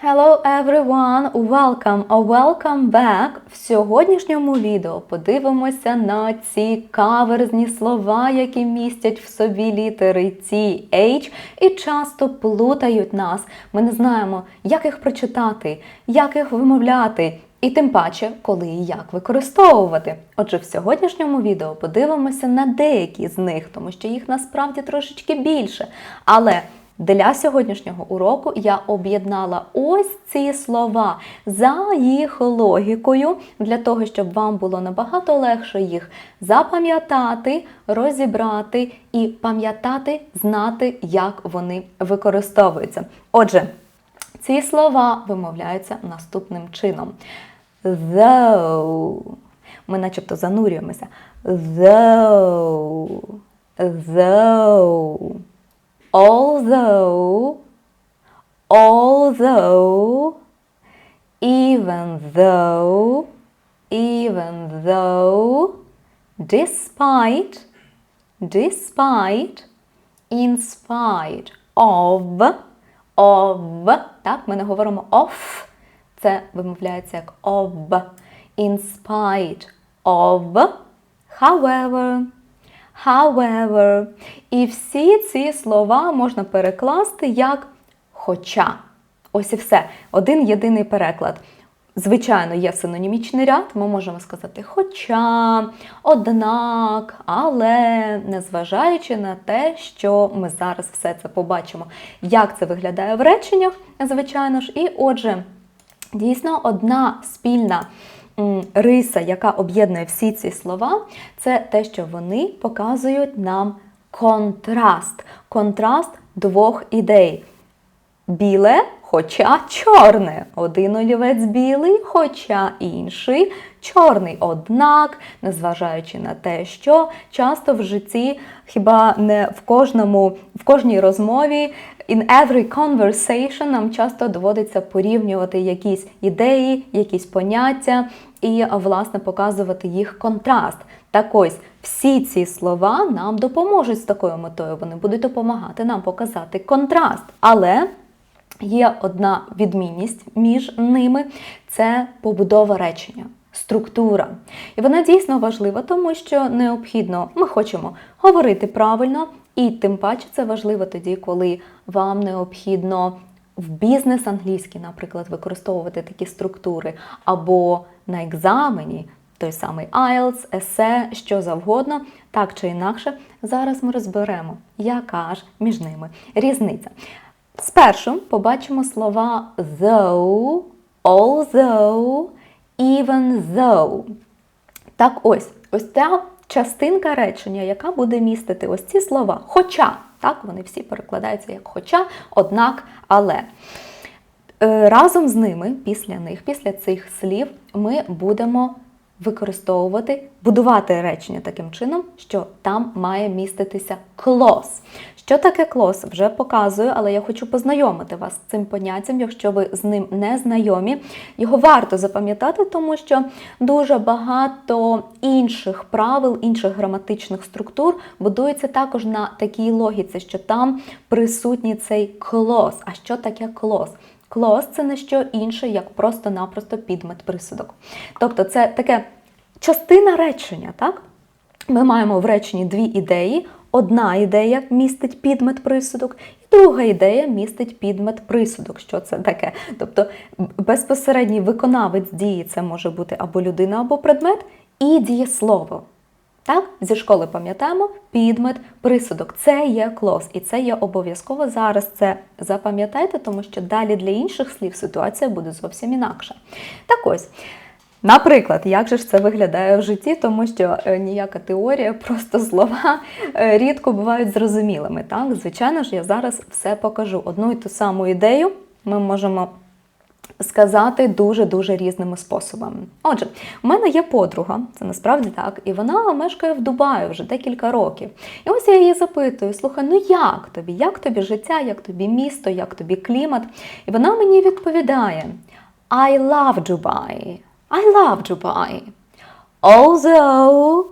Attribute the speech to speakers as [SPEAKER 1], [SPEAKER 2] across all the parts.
[SPEAKER 1] Hello everyone! Welcome or welcome back! В сьогоднішньому відео подивимося на ці каверзні слова, які містять в собі літери T, H і часто плутають нас. Ми не знаємо, як їх прочитати, як їх вимовляти. І тим паче, коли і як використовувати. Отже, в сьогоднішньому відео подивимося на деякі з них, тому що їх насправді трошечки більше. Але для сьогоднішнього уроку я об'єднала ось ці слова за їх логікою, для того, щоб вам було набагато легше їх запам'ятати, розібрати і пам'ятати, знати, як вони використовуються. Отже, ці слова вимовляються наступним чином. Though. Ми начебто занурюємося. Though. Though. Although. Although. Even though. Even though. Despite. Despite. In spite of. Of. Так, ми не говоримо of. Це вимовляється як of. In spite of. However. However. І всі ці слова можна перекласти як хоча. Ось і все. Один єдиний переклад. Звичайно, є синонімічний ряд, ми можемо сказати хоча, однак, але незважаючи на те, що ми зараз все це побачимо, як це виглядає в реченнях, звичайно ж, і отже, дійсно одна спільна риса, яка об'єднує всі ці слова, це те, що вони показують нам контраст. Контраст двох ідей. Біле, хоча чорне. Один олівець білий, хоча інший чорний. Однак, незважаючи на те, що часто в житті, хіба не в кожному, в кожній розмові, in every conversation нам часто доводиться порівнювати якісь ідеї, якісь поняття і, власне, показувати їх контраст. Так ось, всі ці слова нам допоможуть з такою метою. Вони будуть допомагати нам показати контраст. Але Є одна відмінність між ними це побудова речення, структура. І вона дійсно важлива, тому що необхідно, ми хочемо говорити правильно, і тим паче це важливо тоді, коли вам необхідно в бізнес англійський, наприклад, використовувати такі структури, або на екзамені. Той самий IELTS, есе, що завгодно, так чи інакше, зараз ми розберемо, яка ж між ними різниця. Спершу побачимо слова though, although, even though. Так ось, ось ця частинка речення, яка буде містити ось ці слова. Хоча, так, вони всі перекладаються як хоча, однак, але. Е, Разом з ними, після них, після цих слів, ми будемо використовувати, будувати речення таким чином, що там має міститися clause. Що таке clause? Вже показую, але я хочу познайомити вас з цим поняттям, якщо ви з ним не знайомі. Його варто запам'ятати, тому що дуже багато інших правил, інших граматичних структур будується також на такій логіці, що там присутній цей clause. А що таке clause? Clause – це не що інше, як просто-напросто підмет присудок. Тобто це таке частина речення, так? Ми маємо в реченні дві ідеї. Одна ідея містить підмет присудок, і друга ідея містить підмет присудок. Що це таке? Тобто безпосередній виконавець дії це може бути або людина, або предмет, і дієслово. Так, зі школи пам'ятаємо підмет, присудок. Це є клос, і це є обов'язково зараз. Це запам'ятайте, тому що далі для інших слів ситуація буде зовсім інакша. Так ось. Наприклад, як же ж це виглядає в житті, тому що е, ніяка теорія, просто слова е, рідко бувають зрозумілими. Так, звичайно ж, я зараз все покажу. Одну і ту саму ідею ми можемо сказати дуже-дуже різними способами. Отже, у мене є подруга, це насправді так, і вона мешкає в Дубаї вже декілька років. І ось я її запитую: слухай, ну як тобі? Як тобі життя, як тобі місто, як тобі клімат? І вона мені відповідає: I love Dubai. I love Dubai. Although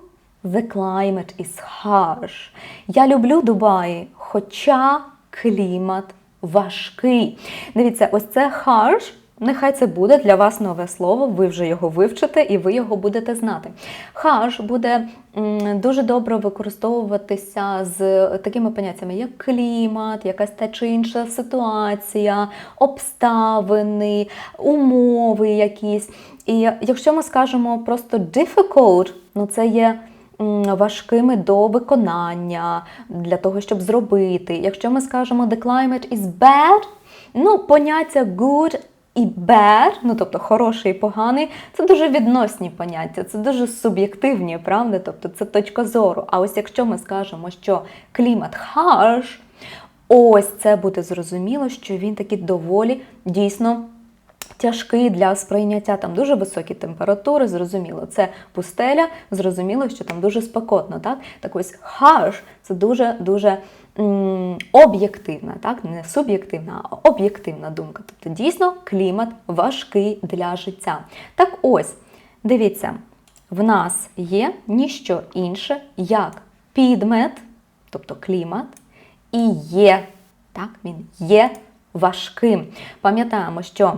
[SPEAKER 1] the climate is harsh. Я люблю Дубаї, хоча клімат важкий. Дивіться, ось це harsh. Нехай це буде для вас нове слово, ви вже його вивчите і ви його будете знати. Harsh буде дуже добре використовуватися з такими поняттями, як клімат, якась та чи інша ситуація, обставини, умови якісь. І якщо ми скажемо просто difficult, ну це є важкими до виконання для того, щоб зробити. Якщо ми скажемо the climate is bad, ну поняття good і bad, ну тобто хороший і поганий, це дуже відносні поняття, це дуже суб'єктивні, правда? Тобто це точка зору. А ось якщо ми скажемо, що клімат harsh, ось це буде зрозуміло, що він такий доволі дійсно. Тяжкий для сприйняття, там дуже високі температури, зрозуміло, це пустеля, зрозуміло, що там дуже спекотно. Так так ось harsh – це дуже-дуже об'єктивна, так не суб'єктивна, а об'єктивна думка. Тобто дійсно клімат важкий для життя. Так ось, дивіться, в нас є ніщо інше, як підмет, тобто клімат, і є, так, він є важким. Пам'ятаємо, що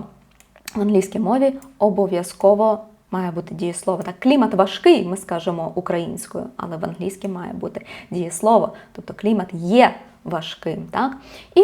[SPEAKER 1] в англійській мові обов'язково має бути дієслово. Так, клімат важкий, ми скажемо українською, але в англійській має бути дієслово, тобто клімат є важким. Так? І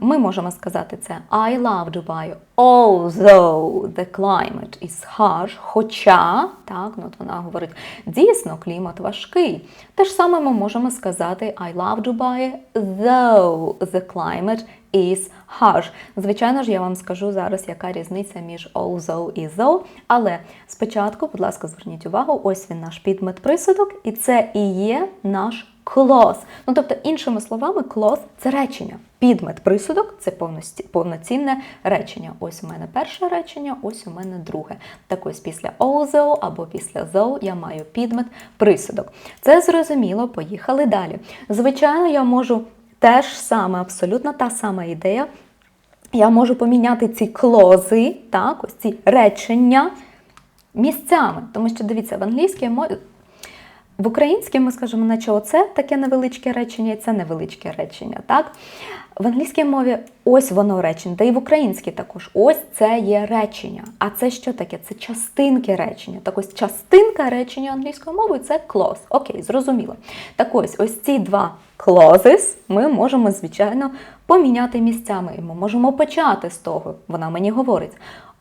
[SPEAKER 1] ми можемо сказати це I love Dubai, although the climate is harsh, хоча, так, ну, от вона говорить, дійсно, клімат важкий. Те ж саме ми можемо сказати I love Dubai, though the climate is harsh. Звичайно ж, я вам скажу зараз, яка різниця між although і though, але спочатку, будь ласка, зверніть увагу, ось він наш підмет присудок, і це і є наш clause. Ну, тобто, іншими словами, clause – це речення. Підмет присудок це повноцінне речення. Ось у мене перше речення, ось у мене друге. Так ось після although або після though я маю підмет присудок. Це зрозуміло, поїхали далі. Звичайно, я можу теж саме, абсолютно та сама ідея. Я можу поміняти ці клози, так, ось ці речення місцями. Тому що дивіться, в англійській мові. В українській ми скажемо, наче оце таке невеличке речення, і це невеличке речення. Так? В англійській мові ось воно речення, та і в українській також ось це є речення. А це що таке? Це частинки речення. Так ось частинка речення англійською мовою це clause. Окей, зрозуміло. Так ось ось ці два clauses ми можемо, звичайно, поміняти місцями. І ми можемо почати з того. Вона мені говорить.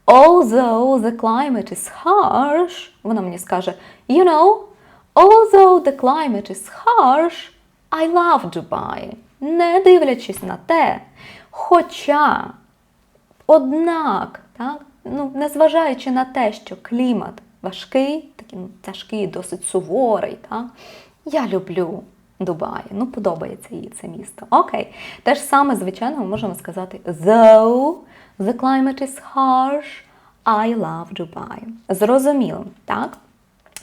[SPEAKER 1] Although the climate is harsh, вона мені скаже, you know, although the climate is harsh, I love Dubai. Не дивлячись на те, хоча, однак, так, ну, незважаючи на те, що клімат важкий, такий ну, тяжкий, досить суворий, так, я люблю Дубай. Ну, подобається їй це місто. Окей. Те ж саме, звичайно, ми можемо сказати though the climate is harsh, I love Dubai. Зрозуміло, так?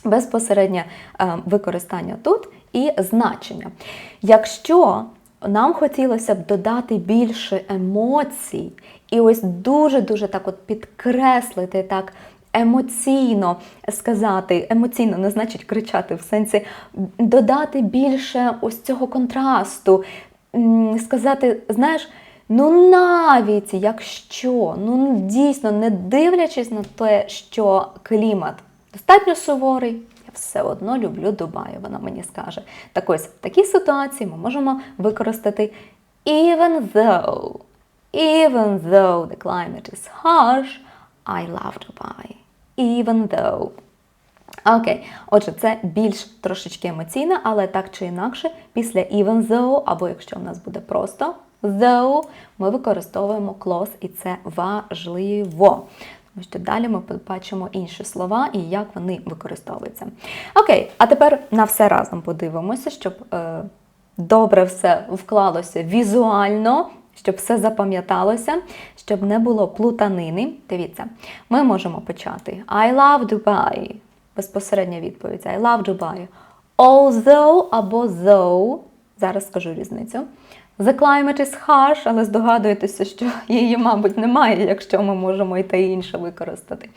[SPEAKER 1] Безпосереднє е, використання тут і значення. Якщо нам хотілося б додати більше емоцій, і ось дуже-дуже так от підкреслити так емоційно сказати, емоційно не значить кричати в сенсі додати більше ось цього контрасту, сказати, знаєш. Ну, навіть якщо, ну дійсно, не дивлячись на те, що клімат достатньо суворий, я все одно люблю Дубай, вона мені скаже. Так ось в такій ситуації ми можемо використати even though, even though the climate is harsh, I love Dubai. Even though. Окей, отже, це більш трошечки емоційне, але так чи інакше, після even though, або якщо в нас буде просто though, ми використовуємо clause, і це важливо. Що далі ми побачимо інші слова і як вони використовуються. Окей, а тепер на все разом подивимося, щоб е, добре все вклалося візуально, щоб все запам'яталося, щоб не було плутанини. Дивіться, ми можемо почати I love Dubai. Безпосередня відповідь I love Dubai. Although або though, зараз скажу різницю. The climate is harsh, але здогадуєтеся, що її, мабуть, немає, якщо ми можемо і те інше використати.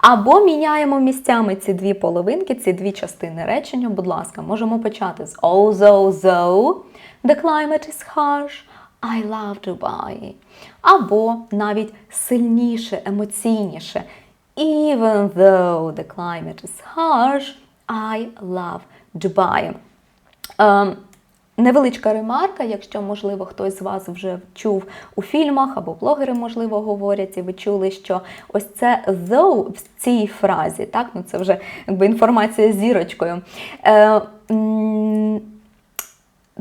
[SPEAKER 1] Або міняємо місцями ці дві половинки, ці дві частини речення, будь ласка, можемо почати з although, though, the climate is harsh, I love Dubai. Або навіть сильніше, емоційніше. Even though the climate is harsh, I love Dubai. Ем, Невеличка ремарка, якщо, можливо, хтось з вас вже чув у фільмах або блогери, можливо, говорять, і ви чули, що ось це though в цій фразі, так, ну це вже якби інформація з зірочкою. Е,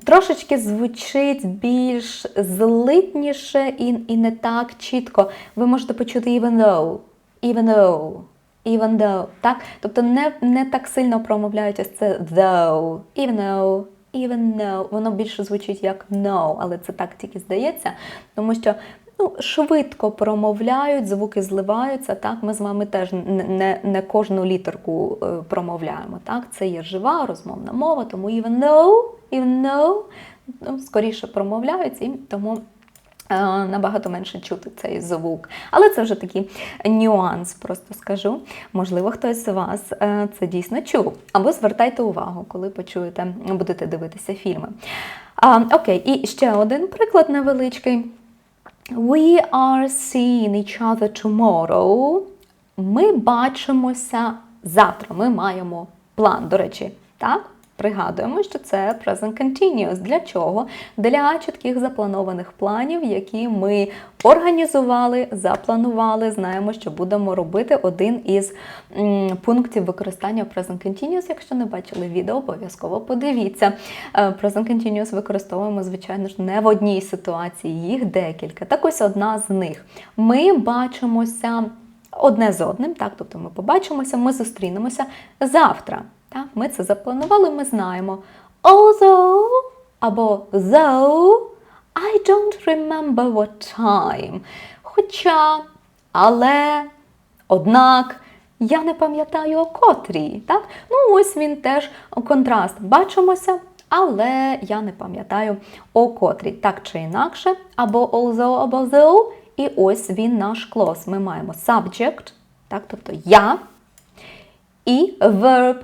[SPEAKER 1] Трошечки звучить більш злитніше і, і не так чітко. Ви можете почути even though, even though, even though, так? Тобто не, не так сильно промовляють ось це though, even though, even know. Воно більше звучить як no, але це так тільки здається, тому що ну, швидко промовляють, звуки зливаються. Так, ми з вами теж не, не, кожну літерку е, промовляємо. Так, це є жива розмовна мова, тому even know, even know, ну, скоріше промовляють, і тому. Е, Набагато менше чути цей звук. Але це вже такий нюанс, просто скажу. Можливо, хтось з вас е, це дійсно чув. Або звертайте увагу, коли почуєте, будете дивитися фільми. А, окей, і ще один приклад невеличкий. We are seeing each other tomorrow. Ми бачимося завтра. Ми маємо план. До речі, так? Пригадуємо, що це present continuous. Для чого? Для чітких запланованих планів, які ми організували, запланували. Знаємо, що будемо робити один із пунктів використання present continuous. Якщо не бачили відео, обов'язково подивіться. Е, Present continuous використовуємо, звичайно ж, не в одній ситуації, їх декілька. Так ось одна з них. Ми бачимося одне з одним, так, тобто ми побачимося, ми зустрінемося завтра. Так, ми це запланували, ми знаємо. Although або though I don't remember what time. Хоча, але, однак, я не пам'ятаю о котрій. Так? Ну, ось він теж контраст. Бачимося, але я не пам'ятаю о котрій. Так чи інакше, або although, або though. І ось він наш клос. Ми маємо subject, так, тобто я, і verb.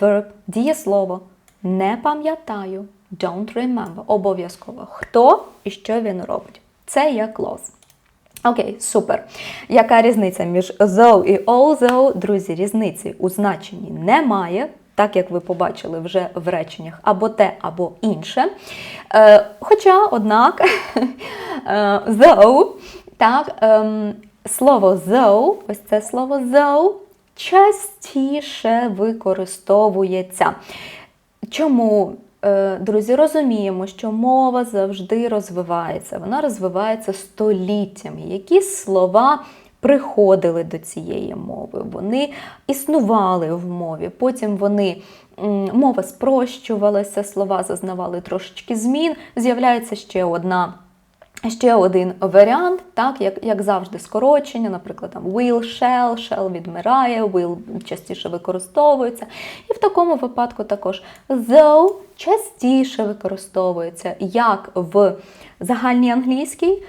[SPEAKER 1] Verb – дієслово. Не пам'ятаю. Don't remember. Обов'язково. Хто і що він робить. Це є клос. Окей, супер. Яка різниця між though і although? Друзі, різниці у значенні немає. Так як ви побачили вже в реченнях або те, або інше. Е, хоча, однак, е, though, так, ем, слово though, ось це слово though, частіше використовується. Чому? Е, Друзі, розуміємо, що мова завжди розвивається. Вона розвивається століттями. Якісь слова приходили до цієї мови, вони існували в мові. Потім вони мова спрощувалася, слова зазнавали трошечки змін. З'являється ще одна. Ще один варіант, так, як, як завжди, скорочення, наприклад, там will, shall, shall відмирає, will частіше використовується. І в такому випадку також though частіше використовується як в загальній англійській,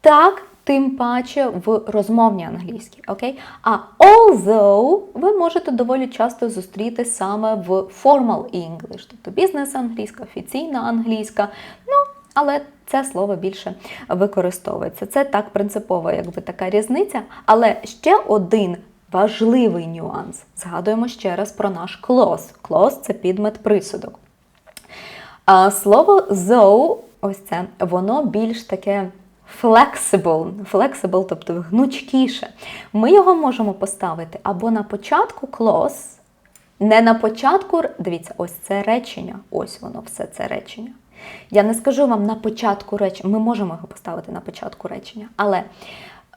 [SPEAKER 1] так тим паче в розмовній англійській. Окей? А although ви можете доволі часто зустріти саме в formal English, тобто бізнес-англійська, офіційна англійська. Ну, але це слово більше використовується. Це так принципова, якби така різниця. Але ще один важливий нюанс. Згадуємо ще раз про наш clause. Clause – це підмет присудок. А слово though, ось це, воно більш таке flexible, flexible, тобто гнучкіше. Ми його можемо поставити або на початку clause, не на початку, дивіться, ось це речення, ось воно все це речення. Я не скажу вам на початку речення, ми можемо його поставити на початку речення, але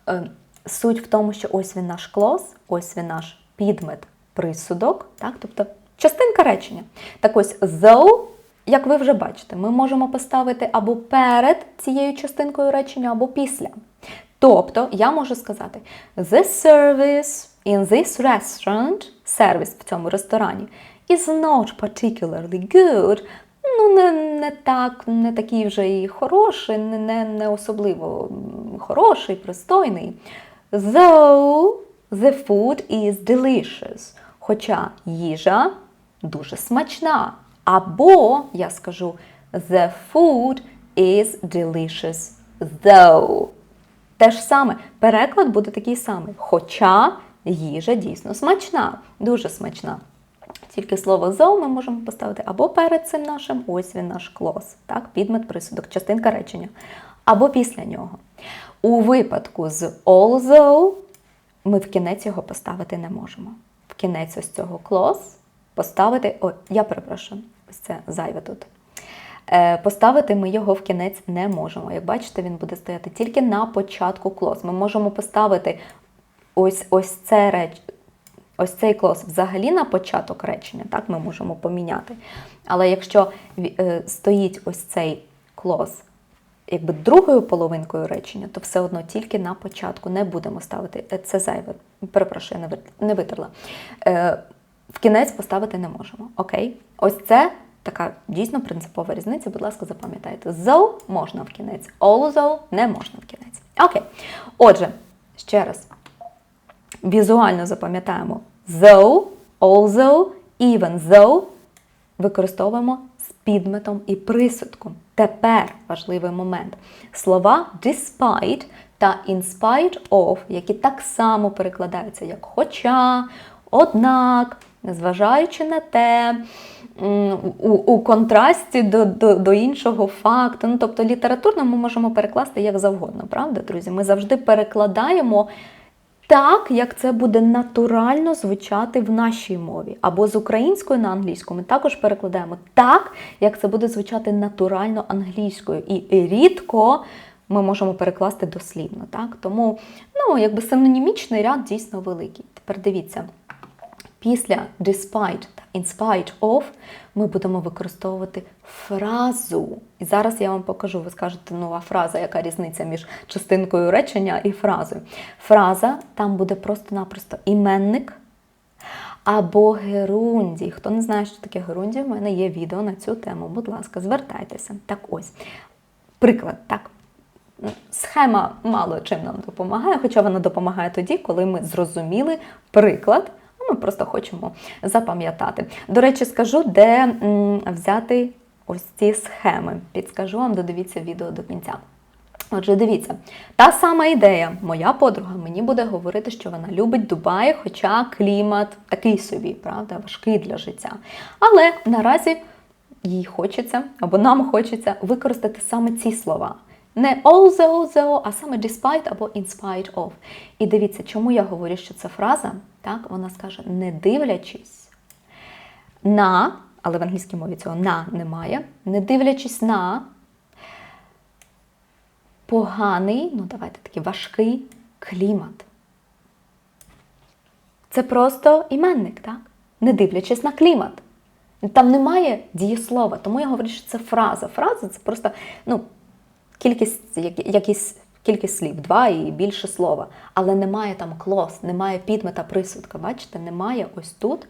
[SPEAKER 1] е, суть в тому, що ось він наш клос, ось він наш підмет присудок, так? тобто частинка речення. Так ось though, як ви вже бачите, ми можемо поставити або перед цією частинкою речення, або після. Тобто, я можу сказати, the service in this restaurant, сервіс в цьому ресторані, is not particularly good. Ну, не, не так, не такий вже і хороший, не, не, особливо хороший, пристойний. Though the food is delicious. Хоча їжа дуже смачна. Або, я скажу, the food is delicious though. Те ж саме, переклад буде такий самий. Хоча їжа дійсно смачна, дуже смачна. Тільки слово though ми можемо поставити або перед цим нашим, ось він наш клос, так, підмет, присудок, частинка речення, або після нього. У випадку з although ми в кінець його поставити не можемо. В кінець ось цього clause поставити, о, я перепрошую, ось це зайве тут. Е, Поставити ми його в кінець не можемо. Як бачите, він буде стояти тільки на початку clause. Ми можемо поставити ось, ось це реч... Ось цей клос взагалі на початок речення, так ми можемо поміняти. Але якщо е, стоїть ось цей клос якби другою половинкою речення, то все одно тільки на початку не будемо ставити. Е, Це зайве. Перепрошую, не витерла. Е, в кінець поставити не можемо. Окей? Ось це така дійсно принципова різниця. Будь ласка, запам'ятайте. Though можна в кінець, although не можна в кінець. Окей. Отже, ще раз візуально запам'ятаємо though, although, even though використовуємо з підметом і присудком. Тепер важливий момент. Слова despite та in spite of, які так само перекладаються як хоча, однак, незважаючи на те, у, у контрасті до, до, до іншого факту. Ну, тобто літературно ми можемо перекласти як завгодно, правда, друзі? Ми завжди перекладаємо так, як це буде натурально звучати в нашій мові. Або з української на англійську ми також перекладаємо так, як це буде звучати натурально англійською. І рідко ми можемо перекласти дослівно. Так? Тому ну, якби синонімічний ряд дійсно великий. Тепер дивіться. Після despite in spite of ми будемо використовувати фразу. І зараз я вам покажу, ви скажете, нова фраза, яка різниця між частинкою речення і фразою. Фраза там буде просто-напросто іменник або герундій. Хто не знає, що таке герундій, у мене є відео на цю тему. Будь ласка, звертайтеся. Так ось. Приклад, так. Схема мало чим нам допомагає, хоча вона допомагає тоді, коли ми зрозуміли приклад, ми просто хочемо запам'ятати. До речі, скажу, де взяти ось ці схеми. Підскажу вам, додивіться відео до кінця. Отже, дивіться, та сама ідея. Моя подруга мені буде говорити, що вона любить Дубай, хоча клімат такий собі, правда, важкий для життя. Але наразі їй хочеться, або нам хочеться використати саме ці слова. Не although, though, а саме despite або in spite of. І дивіться, чому я говорю, що це фраза, так, вона скаже, не дивлячись на, але в англійській мові цього на немає, не дивлячись на поганий, ну давайте такий важкий клімат. Це просто іменник, так? Не дивлячись на клімат. Там немає дієслова, тому я говорю, що це фраза. Фраза це просто ну, кількість, якісь, кількість слів, два і більше слова. Але немає там клос, немає підмета присудка. Бачите, немає ось тут.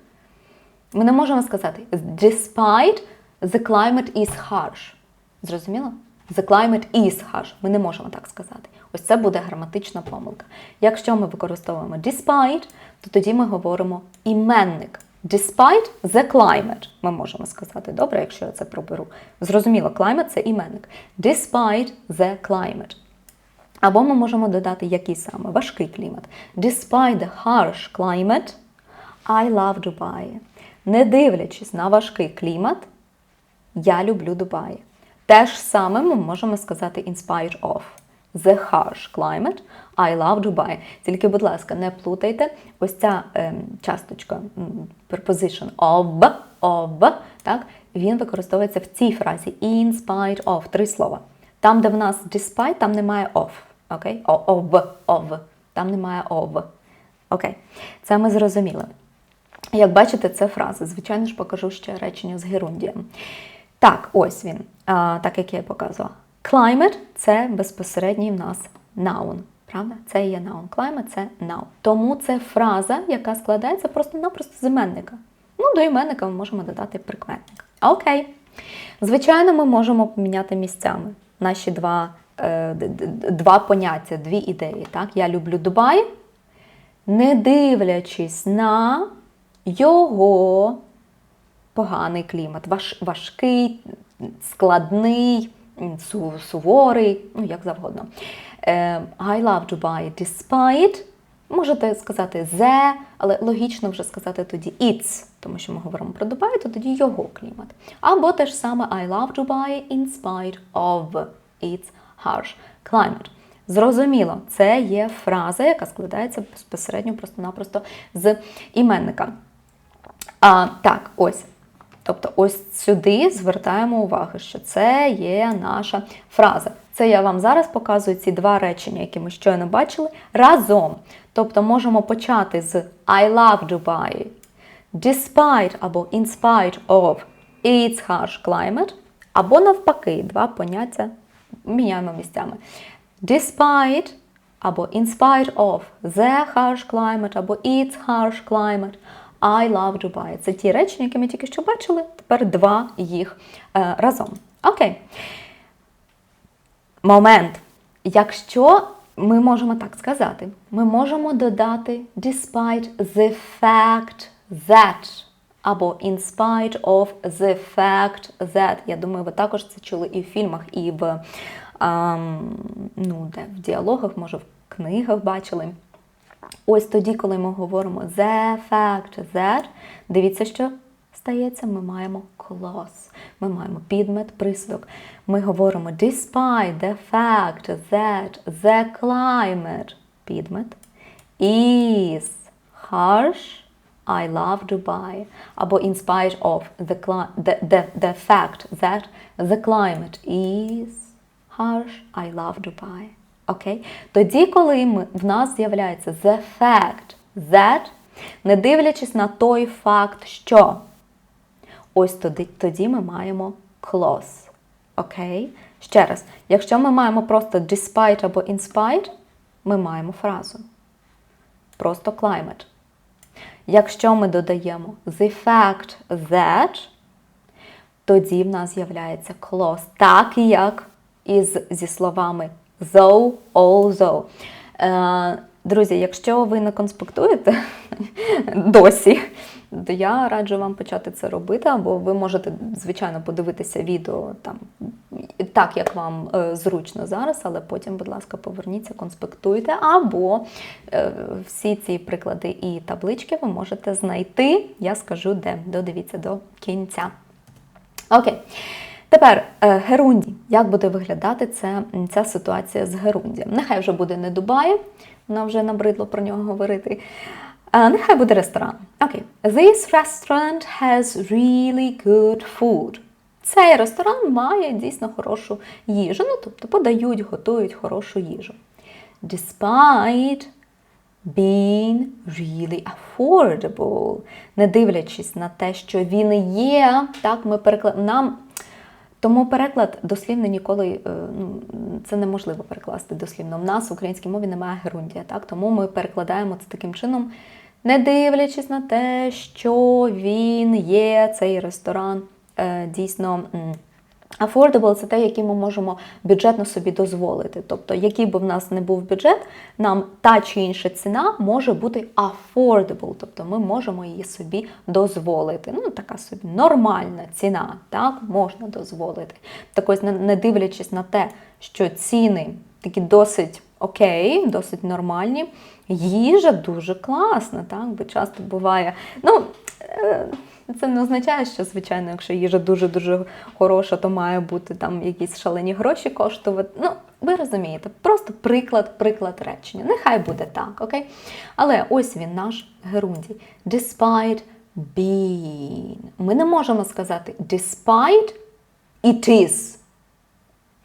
[SPEAKER 1] Ми не можемо сказати despite the climate is harsh. Зрозуміло? The climate is harsh. Ми не можемо так сказати. Ось це буде граматична помилка. Якщо ми використовуємо despite, то тоді ми говоримо іменник. Despite the climate, ми можемо сказати. Добре, якщо я це проберу. Зрозуміло, climate – це іменник. Despite the climate. Або ми можемо додати який саме важкий клімат. Despite the harsh climate, I love Dubai. Не дивлячись на важкий клімат, я люблю Дубай. Те ж саме ми можемо сказати in spite of. The harsh climate, I love Dubai. Тільки, будь ласка, не плутайте ось ця ем, часточка preposition of, of, так, він використовується в цій фразі in spite of, три слова. Там, де в нас despite, там немає of. Окей? Of, of. Там немає of. Окей. Це ми зрозуміли. Як бачите, це фраза. Звичайно ж, покажу ще речення з герундієм. Так, ось він, а, так як я показувала. Climate – це безпосередній в нас noun. Правда? Це є noun. Climate – це noun. Тому це фраза, яка складається просто-напросто з іменника. Ну, до іменника ми можемо додати прикметник. Окей. Звичайно, ми можемо поміняти місцями наші два, е, два поняття, дві ідеї. Так? Я люблю Дубай, не дивлячись на його поганий клімат, важ, важкий, складний, су- суворий, ну як завгодно. Е, I love Dubai despite. Можете сказати the, але логічно вже сказати тоді its, тому що ми говоримо про Дубай, то тоді його клімат. Або те ж саме I love Dubai in spite of its harsh climate. Зрозуміло, це є фраза, яка складається безпосередньо просто-напросто з іменника. А, так, ось. Тобто, ось сюди звертаємо увагу, що це є наша фраза. Це я вам зараз показую ці два речення, які ми щойно бачили, разом. Тобто можемо почати з I love Dubai, despite або in spite of its harsh climate, або навпаки, два поняття міняємо місцями. Despite або in spite of the harsh climate, або its harsh climate, I love Dubai. Це ті речення, які ми тільки що бачили, тепер два їх е, разом. Окей. Момент. Якщо ми можемо так сказати, ми можемо додати despite the fact that або in spite of the fact that. Я думаю, ви також це чули і в фільмах, і в, ем, ну, де, в діалогах, може, в книгах бачили. Ось тоді, коли ми говоримо the fact that, дивіться, що стається, ми маємо clause. Ми маємо підмет, присудок. Ми говоримо despite the fact that the climate, підмет, is harsh, I love Dubai. Або in spite of the, the, the, the fact that the climate is harsh, I love Dubai. Окей? Тоді, коли ми, в нас з'являється the fact that, не дивлячись на той факт, що ось тоді, тоді ми маємо clause. Окей? Ще раз, якщо ми маємо просто despite або in spite, ми маємо фразу. Просто climate. Якщо ми додаємо the fact that, тоді в нас з'являється clause. Так як із зі словами though, although. Е, Друзі, якщо ви не конспектуєте досі, то я раджу вам почати це робити, або ви можете, звичайно, подивитися відео там так, як вам е, зручно зараз, але потім, будь ласка, поверніться, конспектуйте, або е, всі ці приклади і таблички ви можете знайти. Я скажу, де додивіться до кінця. Окей. Тепер е, Герунді. Як буде виглядати це, ця ситуація з Герундієм? Нехай вже буде не Дубай, нам вже набридло про нього говорити. Нехай буде ресторан. Окей. This restaurant has really good food. Цей ресторан має дійсно хорошу їжу. Ну, тобто подають, готують хорошу їжу. Despite being really affordable. Не дивлячись на те, що він є, так, ми переклад... нам тому переклад дослівний ніколи е, ну, це неможливо перекласти дослівно. В нас в українській мові немає герундія, так? Тому ми перекладаємо це таким чином, не дивлячись на те, що він є, цей ресторан дійсно. Affordable – це те, який ми можемо бюджетно собі дозволити. Тобто, який би в нас не був бюджет, нам та чи інша ціна може бути affordable, тобто ми можемо її собі дозволити. Ну, така собі нормальна ціна, так, можна дозволити. Так ось, не- не дивлячись на те, що ціни такі досить окей, досить нормальні, їжа дуже класна, так, бо часто буває. Ну, е, це не означає, що, звичайно, якщо їжа дуже-дуже хороша, то має бути там якісь шалені гроші коштувати. Ну, ви розумієте, просто приклад, приклад речення. Нехай буде так, окей? Але ось він наш Герунді. Despite being. Ми не можемо сказати despite it is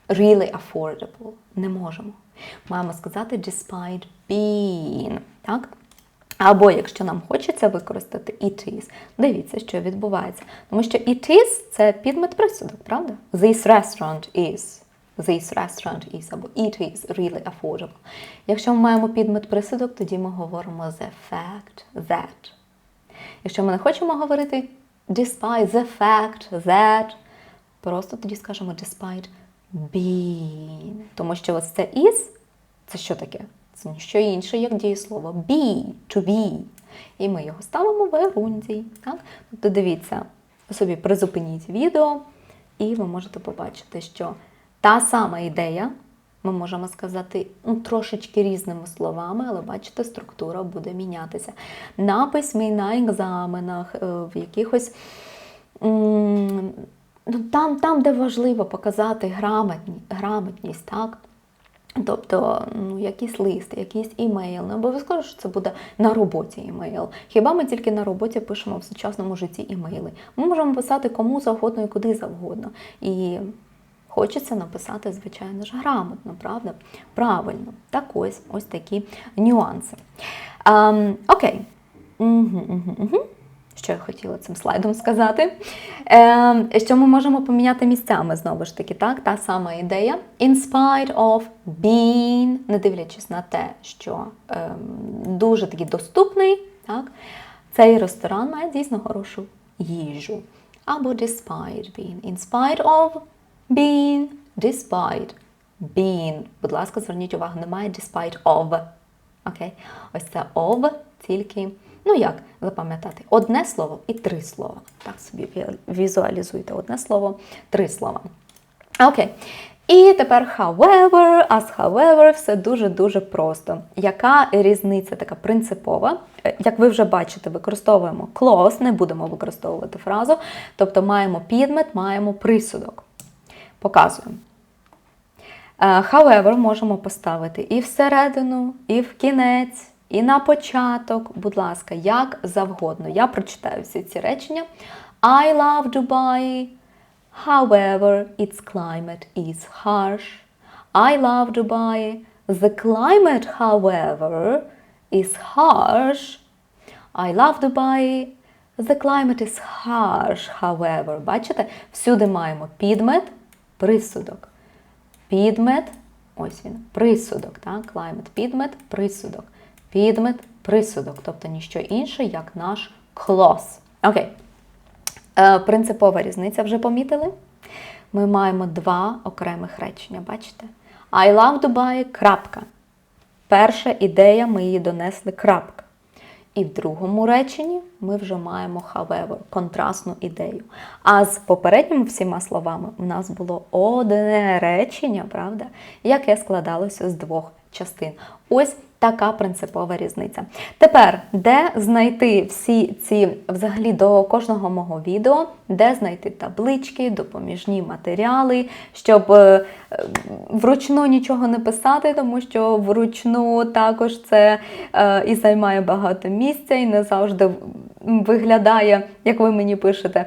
[SPEAKER 1] really affordable. Не можемо. Маємо сказати despite being. Так? Або якщо нам хочеться використати it is, дивіться, що відбувається. Тому що it is – це підмет присудок, правда? This restaurant is. This restaurant is або it is really affordable. Якщо ми маємо підмет присудок, тоді ми говоримо the fact that. Якщо ми не хочемо говорити despite the fact that, просто тоді скажемо despite being. Тому що ось це is, це що таке? Ніщо інше, як дієслово be, to be. І ми його ставимо в ерунді. Так? Тобто дивіться, собі призупиніть відео, і ви можете побачити, що Та сама ідея, ми можемо сказати ну, трошечки різними словами, але бачите, структура буде мінятися. На письмі, на екзаменах, е, в якихось. Ну, там, там, де важливо показати грамотні, грамотність, так? Тобто, ну, якийсь лист, якийсь імейл. Не обов'язково, що це буде на роботі імейл. Хіба ми тільки на роботі пишемо в сучасному житті імейли? Ми можемо писати кому завгодно і куди завгодно. І хочеться написати, звичайно ж, грамотно, правда? Правильно. Так ось ось такі нюанси. Ем, окей. Угу, угу, угу. Що я хотіла цим слайдом сказати? Е, що ми можемо поміняти місцями знову ж таки, так? Та сама ідея. In spite of being, не дивлячись на те, що е, дуже такий доступний, так? цей ресторан має дійсно хорошу їжу. Або despite being. In spite of being, despite being. Будь ласка, зверніть увагу, немає despite of. Окей? Ось це of тільки. Ну як запам'ятати? Одне слово і три слова. Так собі візуалізуйте одне слово, три слова. Окей. І тепер however, з however все дуже-дуже просто. Яка різниця така принципова? Е, Як ви вже бачите, використовуємо clause, не будемо використовувати фразу, тобто маємо підмет, маємо присудок. Показуємо. Е, However, можемо поставити і всередину, і в кінець, і на початок. Будь ласка, як завгодно. Я прочитаю всі ці речення. I love Dubai. However, its climate is harsh. I love Dubai. The climate, however, is harsh. I love Dubai. The climate is harsh, however. Бачите, всюди маємо підмет, присудок. Підмет, ось він, присудок, так? Climate, підмет, присудок. Підмет, присудок, тобто ніщо інше, як наш clause. Окей. Е, принципова різниця вже помітили? Ми маємо два окремих речення, бачите? I love Dubai, крапка. Перша ідея, ми її донесли крапка. І в другому реченні ми вже маємо however, контрастну ідею. А з попередніми всіма словами у нас було одне речення, правда, яке складалося з двох частин. Ось така принципова різниця. Тепер, де знайти всі ці, взагалі, до кожного мого відео, де знайти таблички, допоміжні матеріали, щоб е, е, вручну нічого не писати, тому що вручну також це е, і займає багато місця, і не завжди виглядає, як ви мені пишете.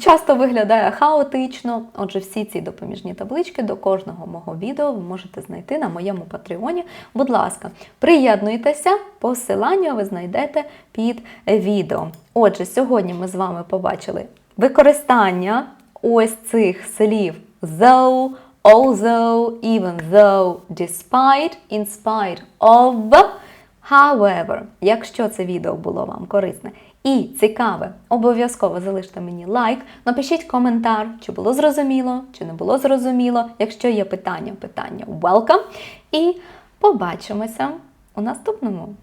[SPEAKER 1] Часто виглядає хаотично. Отже, всі ці допоміжні таблички до кожного мого відео ви можете знайти на моєму патреоні. Будь ласка, приєднуйтеся, посилання ви знайдете під відео. Отже, сьогодні ми з вами побачили використання ось цих слів though, although, even though, despite, in spite of. However, якщо це відео було вам корисне і цікаве, обов'язково залиште мені лайк, напишіть коментар, чи було зрозуміло, чи не було зрозуміло. Якщо є питання, питання welcome. І побачимося у наступному